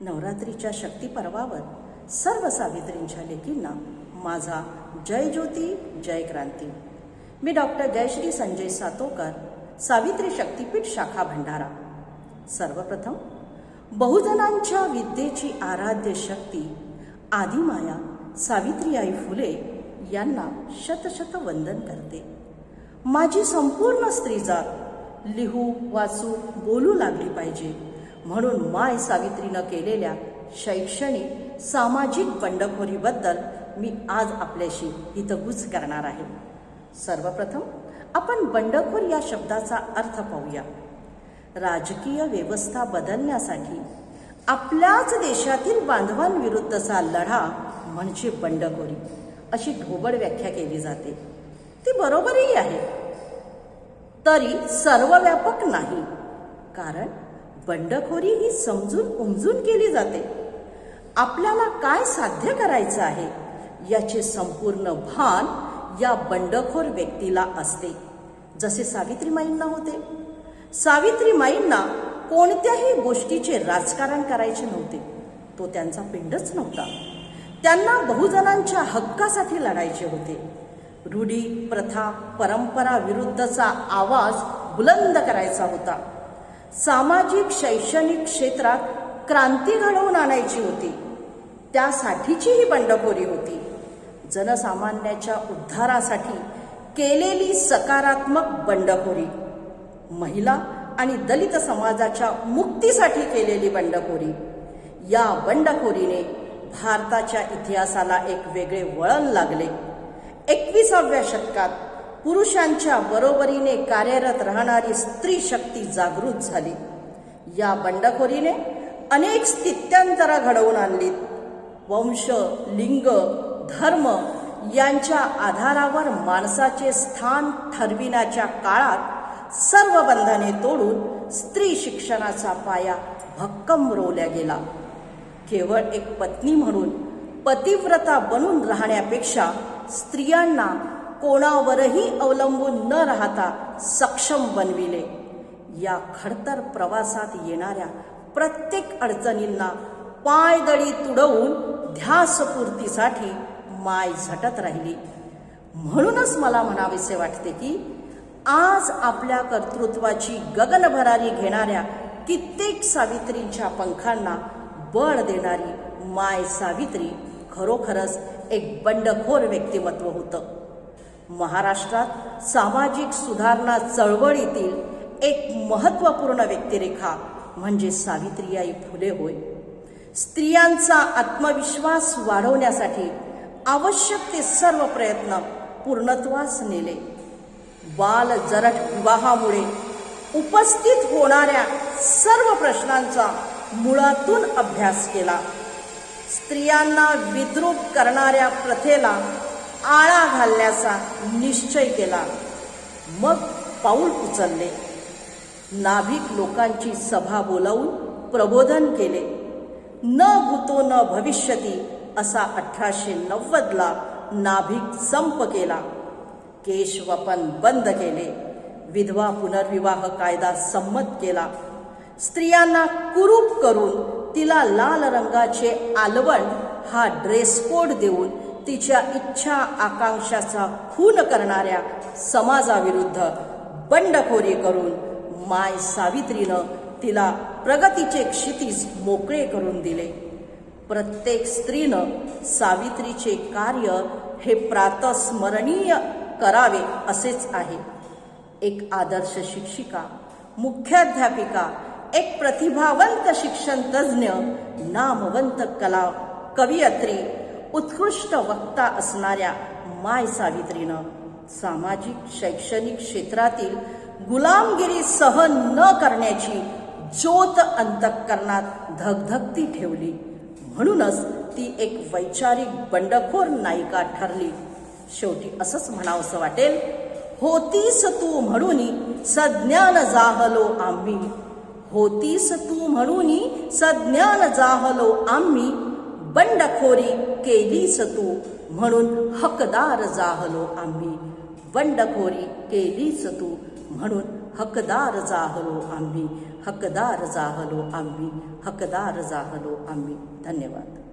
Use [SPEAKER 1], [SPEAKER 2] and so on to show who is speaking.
[SPEAKER 1] नवरात्रीच्या शक्ती पर्वावर सर्व सावित्रींच्या लेकींना माझा जय ज्योती जय क्रांती. मी डॉक्टर जयश्री संजय सातोकर सावित्री शक्तीपीठ शाखा भंडारा. सर्वप्रथम बहुजनांच्या विद्येची आराध्य शक्ती आदिमाया सावित्रीआई फुले यांना शतशत वंदन करते. माझी संपूर्ण स्त्रीजात लिहू वाचू बोलू लागली पाहिजे. म्हणून माय सावित्रीनं केलेल्या शैक्षणिक सामाजिक बंडखोरीबद्दल मी आज आपल्याशी हितगुज करणार आहे. सर्वप्रथम आपण बंडखोर या शब्दाचा अर्थ पाहूया. राजकीय व्यवस्था बदलण्यासाठी आपल्याच देशातील बांधवांविरुद्धचा लढा म्हणजे बंडखोरी अशी ढोबळ व्याख्या केली जाते. ती बरोबरही आहे. तरी सर्वव्यापक नाही. कारण बंडखोरी ही समजून उमजून केली जाते. आपल्याला काय साध्य करायचं आहे? याचे संपूर्ण भान या बंडखोर व्यक्तीला असते. जसे सावित्रीमाईंना होते. सावित्रीमाईंना कोणत्याही गोष्टीचे राजकारण करायचे नव्हते. तो त्यांचा पिंडच नव्हता. त्यांना बहुजनांच्या हक्कासाठी लढायचे होते. रूढी प्रथा परंपरा विरुद्धचा आवाज बुलंद करायचा होता. सामाजिक शैक्षणिक क्षेत्रात क्रांती घडवून आणायची होती. त्यासाठीची ही बंडखोरी होती. जनसामान्याच्या उद्धारासाठी केलेली सकारात्मक बंडखोरी महिला आणि दलित समाजाच्या मुक्तीसाठी केलेली बंडखोरी. या बंडखोरीने भारताच्या इतिहासाला एक वेगळे वळण लागले. एकविसाव्या शतकात पुरुषांच्या बरोबरीने कार्यरत राहणारी स्त्री शक्ती जागृत झाली. या बंडखोरीने अनेक स्थित्यंतरा घडवून आणलीत वंश लिंग धर्म यांच्या आधारावर माणसाचे स्थान ठरविण्याच्या काळात सर्व बंधने तोडून स्त्री शिक्षणाचा पाया भक्कम रोवल्या गेला. केवळ एक पत्नी म्हणून पतिव्रता बनून राहण्यापेक्षा स्त्रियांना कोणावरही अवलंबून न राहता सक्षम बनविले. या खडतर प्रवासात येणाऱ्या प्रत्येक अडचणींना पायदळी तुडवून ध्यासपूर्तीसाठी माय झटत राहिली. म्हणूनच मला म्हणावेसे वाटते की आज आपल्या कर्तृत्वाची गगनभरारी घेणाऱ्या कित्येक सावित्रींच्या पंखांना बळ देणारी माय सावित्री खरोखरच एक बंडखोर व्यक्तिमत्व होतं. महाराष्ट्रात सामाजिक सुधारणा चळवळीतील एक महत्त्वपूर्ण व्यक्तिरेखा म्हणजे सावित्रीबाई फुले होय. स्त्रियांचा आत्मविश्वास वाढवण्यासाठी आवश्यक ते सर्व प्रयत्न पूर्णत्वास नेले. बाल जरट विवाहामुळे उपस्थित होणाऱ्या सर्व प्रश्नांचा मुळातून अभ्यास केला. स्त्रियांना विद्रूप करणाऱ्या प्रथेला आळा घालण्याचा निश्चय केला. मग पाऊल उचलले. नाभिक लोकांची सभा बोलावून प्रबोधन केले. न भूतो न भविष्यती असा अठराशे नव्वदला नाभिक संप केला. केशवपन बंद केले. विधवा पुनर्विवाह कायदा संमत केला. स्त्रियांना कुरूप करून तिला लाल रंगाचे आलवण हा ड्रेस कोड देऊन तिच्या इच्छा आकांक्षाचा खून करणाऱ्या समाजाविरुद्ध बंडखोरी करून माय सावित्रीनं तिला प्रगतीचे क्षितीज मोकळे करून दिले. प्रत्येक स्त्रीनं सावित्रीचे कार्य हे प्रातस्मरणीय करावे असेच आहे. एक आदर्श शिक्षिका मुख्याध्यापिका एक प्रतिभावंत शिक्षण तज्ज्ञ नामवंत कला कवयित्री उत्कृष्ट वक्ता असणाऱ्या माय सावित्रीनं सामाजिक शैक्षणिक क्षेत्रातील गुलामगिरी सहन न करण्याची ज्योत अंतःकरणात धगधगती ठेवली. म्हणूनच ती एक वैचारिक बंडखोर नायिका ठरली. शेवटी असंच म्हणावंसं वाटेल होतीस तू म्हणून सज्ञान जाहलो आम्ही. होतीस तू म्हणून सज्ञान जाहलो आम्ही. बंडखोरी केलीस तू म्हणून हकदार जाहलो आम्ही. बंडखोरी केलीस तू म्हणून हकदार जाहलो आम्ही. हकदार जाहलो आम्ही. हकदार जाहलो आम्ही. धन्यवाद.